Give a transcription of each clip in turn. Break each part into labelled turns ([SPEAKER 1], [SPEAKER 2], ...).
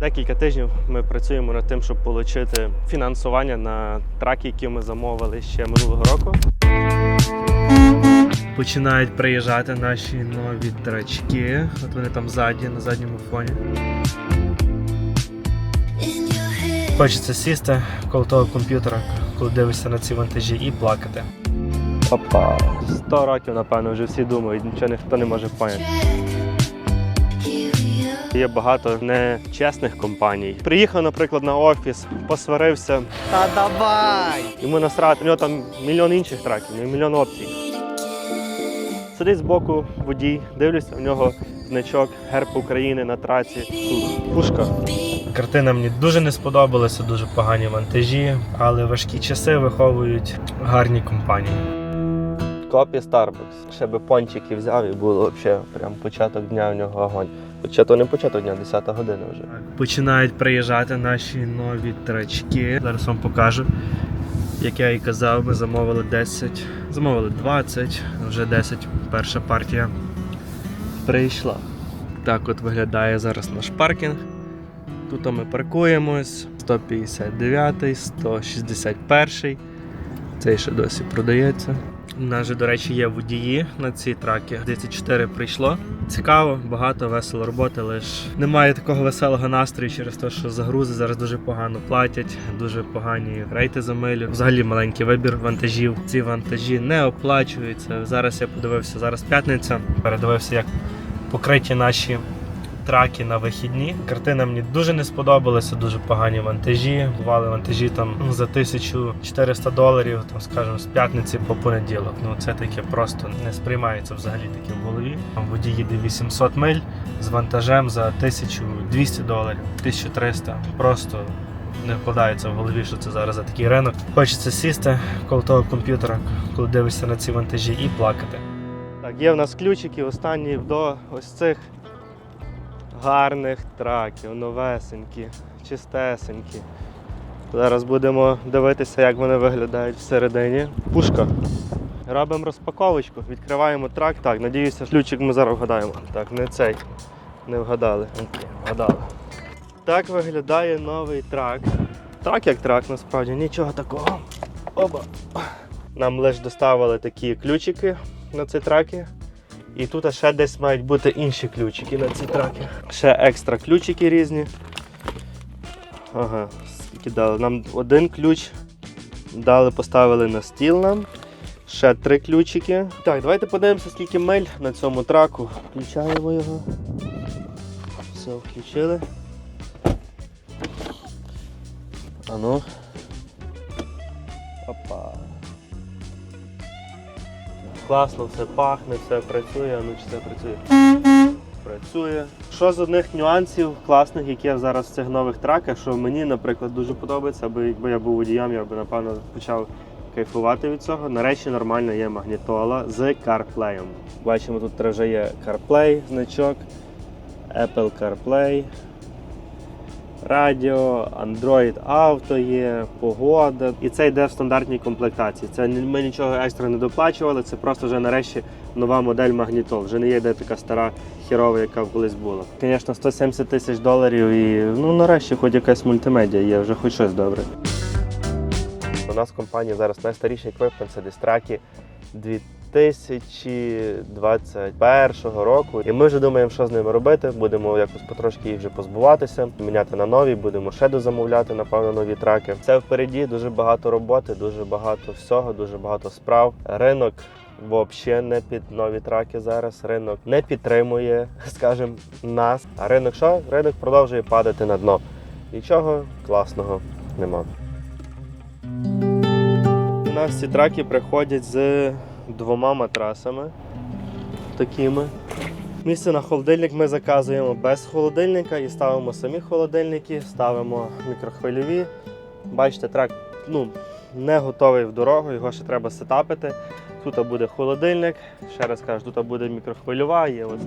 [SPEAKER 1] Декілька тижнів ми працюємо над тим, щоб отримати фінансування на траки, які ми замовили ще минулого року. Починають приїжджати наші нові трачки. От вони там ззаді, на задньому фоні. Хочеться сісти коло того комп'ютера, коли дивишся на ці вантажі і плакати. Опа. 100 років, напевно, вже всі думають, нічого ніхто не може поняти. Є багато нечесних компаній. Приїхав, наприклад, на офіс, посварився.
[SPEAKER 2] Та давай!
[SPEAKER 1] Йому насрати, у нього там мільйон інших траків, мільйон опцій. Сидить збоку водій, дивлюся, у нього значок герб України на траці. Тут пушка. Картина мені дуже не сподобалася, дуже погані вантажі, але важкі часи виховують гарні компанії. Копі Starbucks. Ще би пончики взяв і було взагалі прям початок дня у нього огонь. Хоча не початок дня, 10 година вже. Починають приїжджати наші нові трачки. Зараз вам покажу. Як я і казав, ми замовили 10, замовили 20, вже 10 перша партія прийшла. Так от виглядає зараз наш паркінг. Тут ми паркуємось. 159, 161. Цей ще досі продається. У нас же, до речі, є водії на ці траки. 34 прийшло. Цікаво, багато, весело роботи, лише немає такого веселого настрою через те, що загрузи зараз дуже погано платять, дуже погані рейти за милю. Взагалі маленький вибір вантажів. Ці вантажі не оплачуються. Зараз я подивився, зараз п'ятниця. Передивився, як покриті наші траки на вихідні. Картина мені дуже не сподобалася, дуже погані вантажі. Бували вантажі там за 1400 доларів, там, скажімо, з п'ятниці по понеділок. Ну це таке просто не сприймається взагалі таке в голові. Там водій їде 800 миль з вантажем за 1200 доларів, 1300. Просто не вкладається в голові, що це зараз за такий ринок. Хочеться сісти коло того комп'ютера, коли дивишся на ці вантажі і плакати. Так, є в нас ключики останні до ось цих гарних траків, новесенькі, чистесенькі. Зараз будемо дивитися, як вони виглядають всередині. Пушка. Робимо розпаковочку, відкриваємо трак. Так, надіюся, ключик ми зараз вгадаємо. Так, не цей. Не вгадали. Окей, вгадали. Так виглядає новий трак. Трак як трак, насправді, нічого такого. Оба. Нам лише доставили такі ключики на ці траки. І тут ще десь мають бути інші ключики на ці траки. Ще екстра ключики різні. Ага, скільки дали? Нам один ключ дали, поставили на стіл нам. Ще три ключики. Так, давайте подивимося, скільки миль на цьому траку. Включаємо його. Все, включили. Ану. Класно, все пахне, все працює, ну чи це працює? Працює. Що з одних нюансів класних, які я зараз в цих нових траках, що мені, наприклад, дуже подобається, аби якби я був водієм, я б напевно почав кайфувати від цього. Нарешті нормально є магнітола з CarPlay. Бачимо, тут вже є CarPlay значок, Apple CarPlay. Радіо, Android Auto є, погода. І це йде в стандартній комплектації. Це ми нічого екстра не доплачували, це просто вже нарешті нова модель магнітол. Вже не є де така стара хірова, яка колись була. Звісно, 170 тисяч доларів і ну нарешті хоч якась мультимедіа є, вже хоч щось добре. У нас в компанії зараз найстаріший еквіпмент це дистраки 2021 року. І ми вже думаємо, що з ними робити. Будемо якось потрошки їх вже позбуватися, міняти на нові, будемо ще дозамовляти, напевно, нові траки. Це впереді дуже багато роботи, дуже багато всього, дуже багато справ. Ринок взагалі не під нові траки зараз. Ринок не підтримує, скажімо, нас. А ринок що? Ринок продовжує падати на дно. Нічого класного нема. У нас ці траки приходять з двома матрасами такими. Місце на холодильник ми заказуємо без холодильника і ставимо самі холодильники, ставимо мікрохвильові. Бачите, трак ну, не готовий в дорогу, його ще треба сетапити. Тут буде холодильник, ще раз кажу, тут буде мікрохвильова, є от.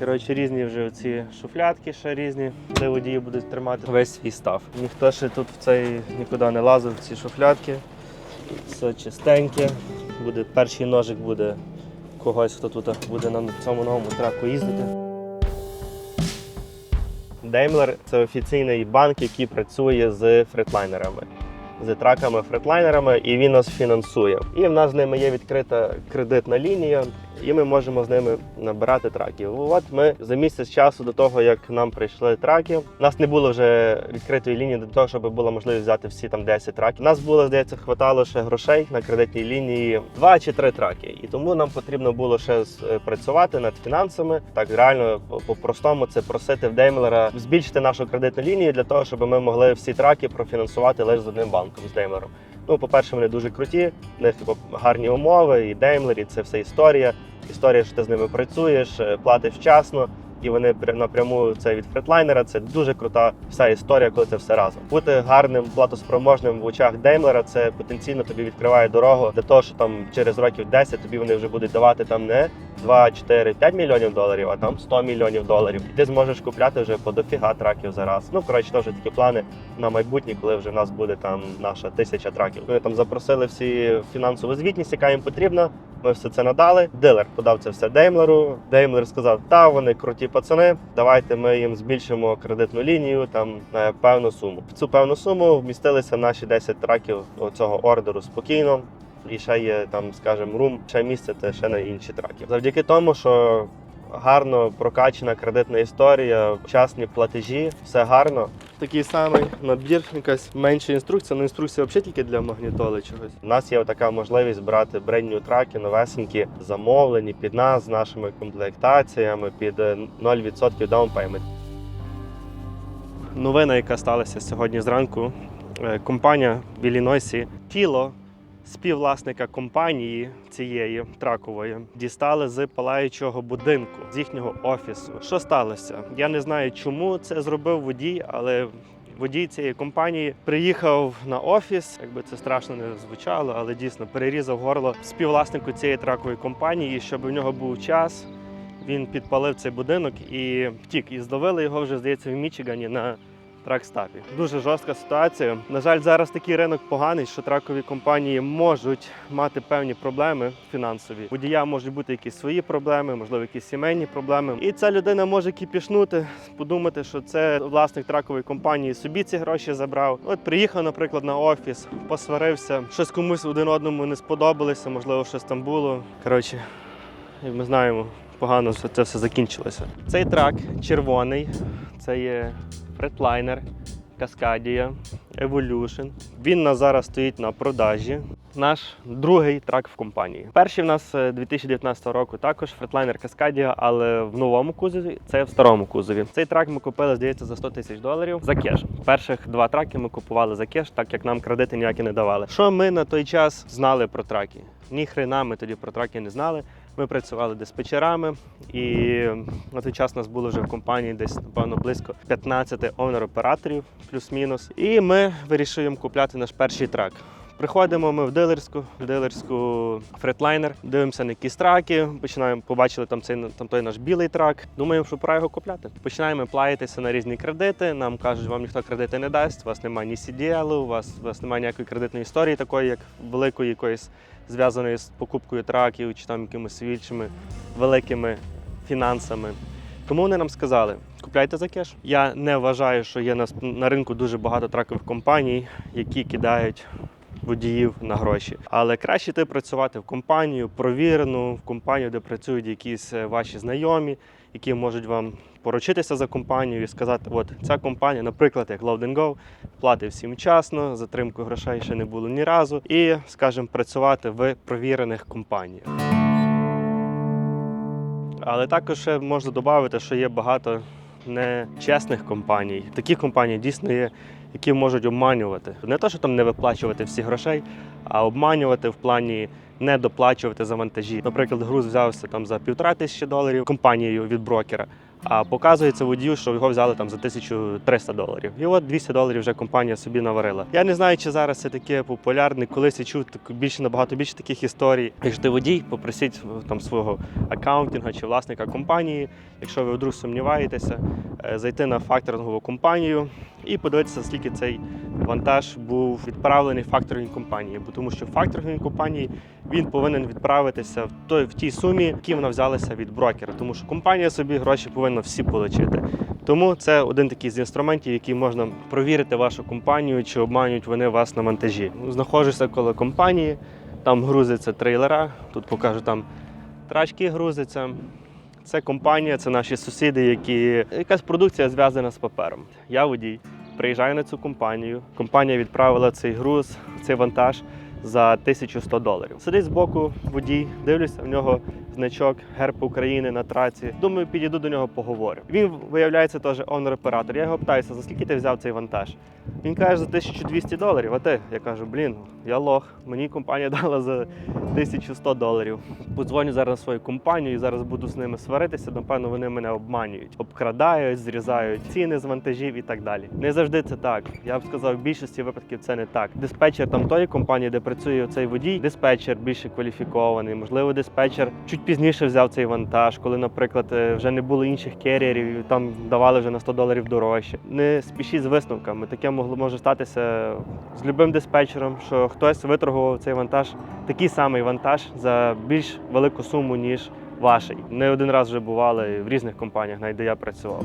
[SPEAKER 1] Коротше, різні вже ці шуфлятки ще різні, де водії будуть тримати весь свій став. Ніхто ще тут в цей нікуди не лазив в ці шуфлятки. Все чистеньке. Буде перший ножик буде когось, хто тут буде на цьому новому траку їздити. Daimler – це офіційний банк, який працює з фретлайнерами. З траками фретлайнерами, і він нас фінансує. І в нас з ними є відкрита кредитна лінія, і ми можемо з ними набирати траків. От ми за місяць часу до того, як нам прийшли траки, у нас не було вже відкритої лінії до того, щоб була можливість взяти всі там 10 траків. У нас було, здається, хватало ще грошей на кредитній лінії 2 чи 3 траки. І тому нам потрібно було ще е, працювати над фінансами. Так реально по- по-простому це просити в Деймлера збільшити нашу кредитну лінію для того, щоб ми могли всі траки профінансувати лише з одним банком з Деймлером. Ну, по-перше, вони дуже круті, в них типу, гарні умови, і і це все історія. Історія, що ти з ними працюєш, е, платиш вчасно, і вони пря- напряму це від фретлайнера. Це дуже крута вся історія, коли це все разом. Бути гарним, платоспроможним в очах Деймлера, це потенційно тобі відкриває дорогу для того, що там через років 10 тобі вони вже будуть давати там не 2, 4, 5 мільйонів доларів, а там 100 мільйонів доларів. І ти зможеш купляти вже по дофіга траків за раз. Ну коротше, теж такі плани на майбутнє, коли вже в нас буде там наша тисяча траків. Ми там запросили всі фінансову звітність, яка їм потрібна. Ми все це надали. Дилер подав це все Деймлеру. Деймлер сказав: та вони круті пацани. Давайте ми їм збільшимо кредитну лінію там на певну суму. В цю певну суму вмістилися наші 10 траків цього ордеру спокійно. І ще є там, скажімо, рум, ще місце те ще на інші траки. Завдяки тому, що гарно прокачана кредитна історія, вчасні платежі, все гарно. Такий самий набір, якась менша інструкція. Ну інструкція взагалі тільки для магнітоли чогось. У нас є така можливість брати брендню траки, новесенькі, замовлені під нас з нашими комплектаціями під е, 0% down payment. Новина, яка сталася сьогодні зранку, Е, компанія в Іллінойсі тіло співвласника компанії цієї тракової дістали з палаючого будинку з їхнього офісу. Що сталося? Я не знаю, чому це зробив водій, але. Водій цієї компанії приїхав на офіс, якби це страшно не звучало, але дійсно перерізав горло співвласнику цієї тракової компанії, щоб у нього був час. Він підпалив цей будинок і втік. І зловили його вже, здається, в Мічигані на тракстапі. Дуже жорстка ситуація. На жаль, зараз такий ринок поганий, що тракові компанії можуть мати певні проблеми фінансові. Водія можуть бути якісь свої проблеми, можливо, якісь сімейні проблеми. І ця людина може кіпішнути, подумати, що це власник тракової компанії собі ці гроші забрав. От приїхав, наприклад, на офіс, посварився, щось комусь один одному не сподобалося, можливо, щось там було. Коротше, ми знаємо, погано це все закінчилося. Цей трак червоний, це є Фретлайнер, Cascadia, Evolution. Він у нас зараз стоїть на продажі. Наш другий трак в компанії. Перший в нас е, 2019 року також Freightliner Cascadia, але в новому кузові, це в старому кузові. Цей трак ми купили, здається, за 100 тисяч доларів за кеш. Перших два траки ми купували за кеш, так як нам кредити ніякі не давали. Що ми на той час знали про траки? Ні хрена ми тоді про траки не знали. Ми працювали диспетчерами, і на той час нас було вже в компанії десь напевно близько 15 овнер-операторів, плюс-мінус. І ми вирішуємо купляти наш перший трак. Приходимо ми в дилерську, в дилерську фретлайнер, дивимося на якісь траки, починаємо, побачили там цей там той наш білий трак. Думаємо, що пора його купляти. Починаємо платитися на різні кредити. Нам кажуть, вам ніхто кредити не дасть, у вас немає ні CDL, у вас, у вас немає ніякої кредитної історії, такої, як великої якоїсь зв'язаної з покупкою траків чи там якимись іншими великими фінансами. Тому вони нам сказали, купляйте за кеш. Я не вважаю, що є на, на ринку дуже багато тракових компаній, які кидають водіїв на гроші. Але краще ти працювати в компанію, провірену, в компанію, де працюють якісь е, ваші знайомі, які можуть вам поручитися за компанію і сказати, от ця компанія, наприклад, як Load Go, платить всім вчасно, затримку грошей ще не було ні разу, і, скажімо, працювати в провірених компаніях. Але також ще можна додати, що є багато нечесних компаній. Такі компанії дійсно є, які можуть обманювати. Не те, що там не виплачувати всі грошей, а обманювати в плані не доплачувати за вантажі. Наприклад, груз взявся там за півтора тисячі доларів компанією від брокера. А показується водію, що його взяли там за 1300 доларів. І от 200 доларів вже компанія собі наварила. Я не знаю, чи зараз це таке популярне. Колись я чув так- більше набагато більше таких історій. Якщо ти водій, попросіть там свого аккаунтинга чи власника компанії, якщо ви вдруг сумніваєтеся, е, зайти на факторингову компанію і подивитися, скільки цей вантаж був відправлений факторній компанії. Бо тому що в факторній компанії він повинен відправитися в той в тій сумі, які вона взялася від брокера, тому що компанія собі гроші повинна всі отримати. Тому це один такий з інструментів, який можна провірити вашу компанію, чи обманюють вони вас на монтажі. Знаходжуся коло компанії, там грузиться трейлера. Тут покажу там трачки грузиться. Це компанія, це наші сусіди, які якась продукція зв'язана з папером. Я водій. Приїжджаю на цю компанію. Компанія відправила цей груз, цей вантаж за 1100 доларів. Сидить збоку водій, дивлюся, в нього значок герб України на траці. Думаю, підійду до нього, поговорю. Він виявляється теж онор-оператор. Я його питаюся, за скільки ти взяв цей вантаж? Він каже, за 1200 доларів. А ти? Я кажу, блін, я лох. Мені компанія дала за 1100 доларів. Подзвоню зараз на свою компанію і зараз буду з ними сваритися. Напевно, вони мене обманюють, обкрадають, зрізають ціни з вантажів і так далі. Не завжди це так. Я б сказав, в більшості випадків це не так. Диспетчер там тої компанії, де працює цей водій, диспетчер більше кваліфікований. Можливо, диспетчер чуть пізніше взяв цей вантаж, коли, наприклад, е, вже не було інших керіерів, там давали вже на 100 доларів дорожче. Не спішіть з висновками. Таке могло може статися з любим диспетчером, що хтось виторгував цей вантаж, такий самий вантаж за більш велику суму, ніж ваший. Не один раз вже бували в різних компаніях, навіть де я працював.